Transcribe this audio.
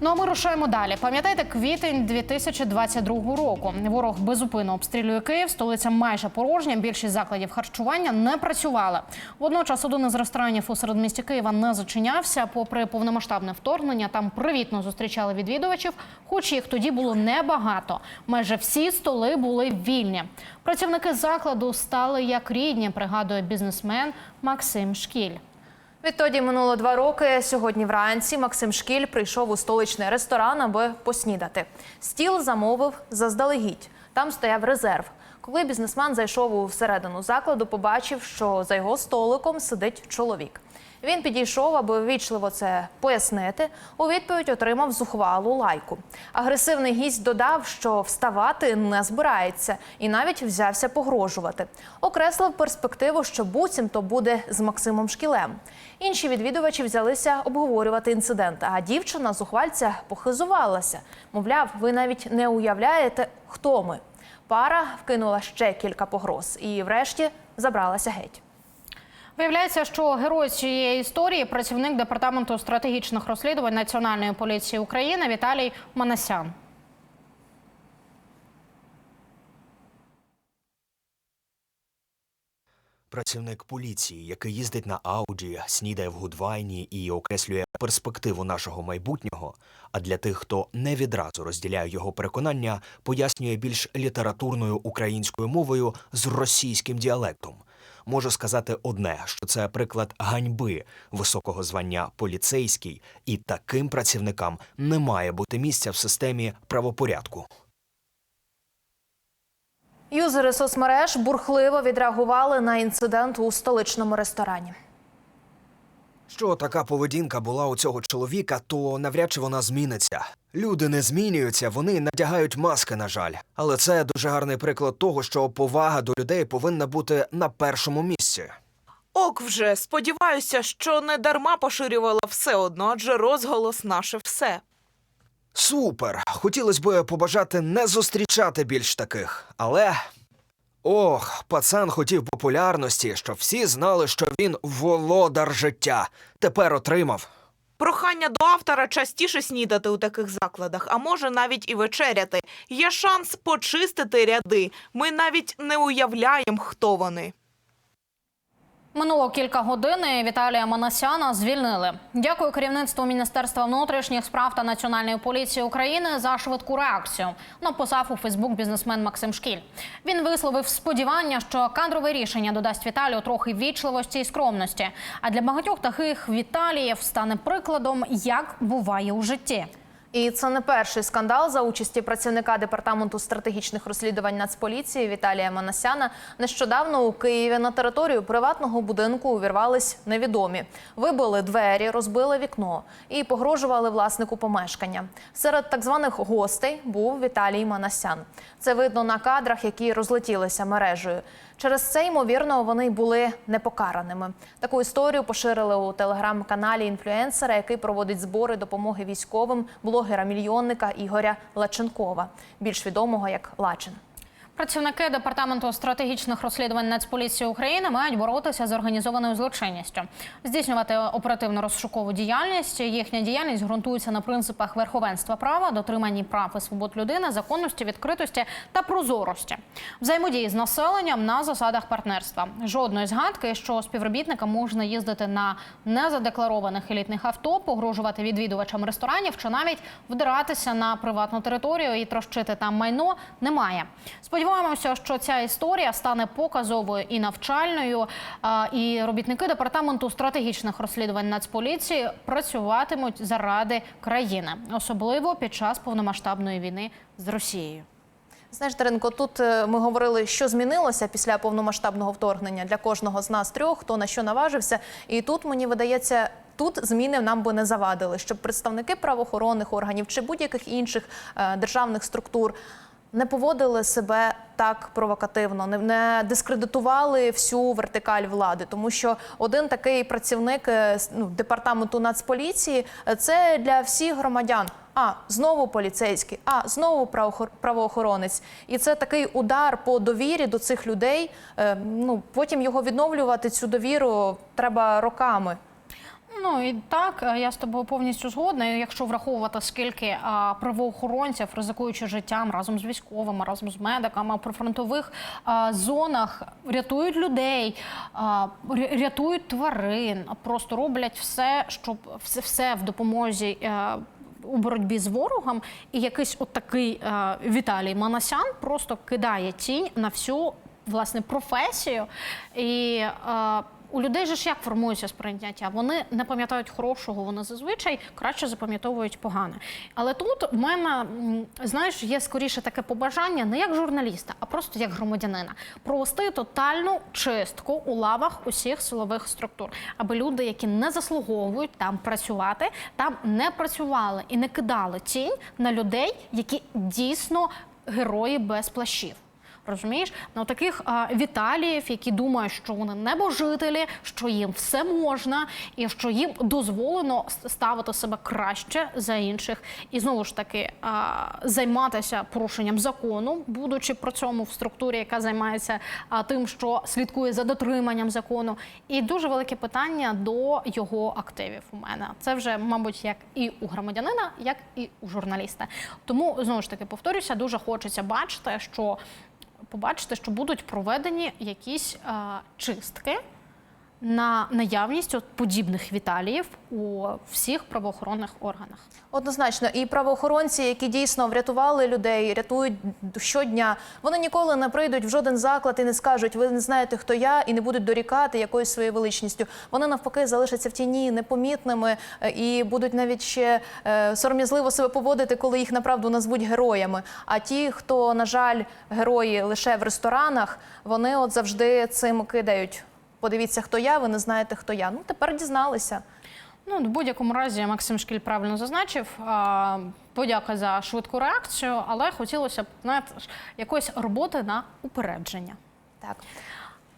Ну а ми рушаємо далі. Пам'ятаєте, квітень 2022 року. Ворог безупинно обстрілює Київ. Столиця майже порожня. Більшість закладів харчування не працювали. Водночас один із ресторанів у середмісті Києва не зачинявся. Попри повномасштабне вторгнення, там привітно зустрічали відвідувачів, хоч їх тоді було небагато. Майже всі столи були вільні. Працівники закладу стали як рідні, пригадує бізнесмен Максим Шкіль. Відтоді минуло два роки. Сьогодні вранці Максим Шкіль прийшов у столичний ресторан, аби поснідати. Стіл замовив заздалегідь. Там стояв резерв. Коли бізнесмен зайшов у всередину закладу, побачив, що за його столиком сидить чоловік. Він підійшов, аби ввічливо це пояснити. У відповідь отримав зухвалу лайку. Агресивний гість додав, що вставати не збирається, і навіть взявся погрожувати. Окреслив перспективу, що буцімто буде з Максимом Шкілем. Інші відвідувачі взялися обговорювати інцидент. А дівчина зухвальця похизувалася. Мовляв, ви навіть не уявляєте, хто ми. Пара вкинула ще кілька погроз і, врешті, забралася геть. Виявляється, що герой цієї історії працівник департаменту стратегічних розслідувань Національної поліції України Віталій Манасян. Працівник поліції, який їздить на Ауді, снідає в Гудвайні і окреслює перспективу нашого майбутнього. А для тих, хто не відразу розділяє його переконання, пояснює більш літературною українською мовою з російським діалектом. Можу сказати одне, що це приклад ганьби високого звання поліцейський, і таким працівникам не має бути місця в системі правопорядку. Юзери соцмереж бурхливо відреагували на інцидент у столичному ресторані. Що така поведінка була у цього чоловіка, то навряд чи вона зміниться. Люди не змінюються, вони надягають маски, на жаль. Але це дуже гарний приклад того, що повага до людей повинна бути на першому місці. Ок вже сподіваюся, що не дарма поширювала все одно, адже розголос наше все. Супер! Хотілося б побажати не зустрічати більш таких, але. Ох, пацан хотів популярності, щоб всі знали, що він володар життя. Тепер отримав. Прохання до автора частіше снідати у таких закладах, а може навіть і вечеряти. Є шанс почистити ряди. Ми навіть не уявляємо, хто вони. Минуло кілька годин. і Віталія Манасяна звільнили. Дякую керівництву Міністерства внутрішніх справ та Національної поліції України за швидку реакцію. Написав у Фейсбук бізнесмен Максим Шкіль. Він висловив сподівання, що кадрове рішення додасть Віталію трохи вічливості і скромності. А для багатьох таких Віталіїв стане прикладом, як буває у житті. І це не перший скандал за участі працівника департаменту стратегічних розслідувань Нацполіції Віталія Манасяна. Нещодавно у Києві на територію приватного будинку увірвались невідомі, вибили двері, розбили вікно і погрожували власнику помешкання. Серед так званих гостей був Віталій Манасян. Це видно на кадрах, які розлетілися мережею. Через це, ймовірно, вони були непокараними. Таку історію поширили у телеграм-каналі інфлюенсера, який проводить збори допомоги військовим блогера-мільйонника Ігоря Лаченкова, більш відомого як Лачин. Працівники департаменту стратегічних розслідувань Нацполіції України мають боротися з організованою злочинністю, здійснювати оперативно-розшукову діяльність. Їхня діяльність ґрунтується на принципах верховенства права, дотриманні прав і свобод людини, законності, відкритості та прозорості, взаємодії з населенням на засадах партнерства. Жодної згадки, що співробітникам можна їздити на незадекларованих елітних авто, погрожувати відвідувачам ресторанів чи навіть вдиратися на приватну територію і трощити там майно, немає. Сподіваємося, що ця історія стане показовою і навчальною. І робітники департаменту стратегічних розслідувань Нацполіції працюватимуть заради країни, особливо під час повномасштабної війни з Росією. Знаєш, Даринко, тут е, ми говорили, що змінилося після повномасштабного вторгнення для кожного з нас трьох, хто на що наважився. І тут мені видається. Тут зміни нам би не завадили, щоб представники правоохоронних органів чи будь-яких інших е, державних структур не поводили себе так провокативно, не, не дискредитували всю вертикаль влади, тому що один такий працівник е, ну, департаменту Нацполіції е, це для всіх громадян. А знову поліцейський, а знову правоохор- правоохоронець, і це такий удар по довірі до цих людей. Е, Ну потім його відновлювати цю довіру треба роками. Ну і так, е, я з тобою повністю згодна. Якщо враховувати, скільки а, правоохоронців, ризикуючи життям разом з військовими, разом з медиками в прифронтових а, зонах рятують людей, а, рятують тварин, просто роблять все, щоб все, все в допомозі. е, у боротьбі з ворогом, і якийсь от такий е, Віталій Манасян просто кидає тінь на всю власне професію. І е, у людей же ж як формується сприйняття? Вони не пам'ятають хорошого, вони зазвичай краще запам'ятовують погане. Але тут в мене, знаєш, є скоріше таке побажання не як журналіста, а просто як громадянина провести тотальну чистку у лавах усіх силових структур, аби люди, які не заслуговують там працювати, там не працювали і не кидали тінь на людей, які дійсно герої без плащів. Розумієш, ну таких а, Віталіїв, які думають, що вони небожителі, що їм все можна, і що їм дозволено ставити себе краще за інших, і знову ж таки а, займатися порушенням закону, будучи при цьому в структурі, яка займається а, тим, що слідкує за дотриманням закону. І дуже велике питання до його активів. У мене це вже, мабуть, як і у громадянина, як і у журналіста. Тому знову ж таки повторюся, дуже хочеться бачити, що побачити, що будуть проведені якісь е, чистки на наявність от подібних віталіїв у всіх правоохоронних органах. Однозначно, і правоохоронці, які дійсно врятували людей, рятують щодня, вони ніколи не прийдуть в жоден заклад і не скажуть, ви не знаєте, хто я, і не будуть дорікати якоюсь своєю величністю. Вони навпаки залишаться в тіні непомітними е, і будуть навіть ще е, сором'язливо себе поводити, коли їх направду назвуть героями. А ті, хто, на жаль, герої лише в ресторанах, вони от завжди цим кидають. Подивіться, хто я, ви не знаєте, хто я. Ну тепер дізналися. Ну, в будь-якому разі Максим Шкіль правильно зазначив. А, Подяка за швидку реакцію, але хотілося б знаєте, якоїсь роботи на упередження. Так.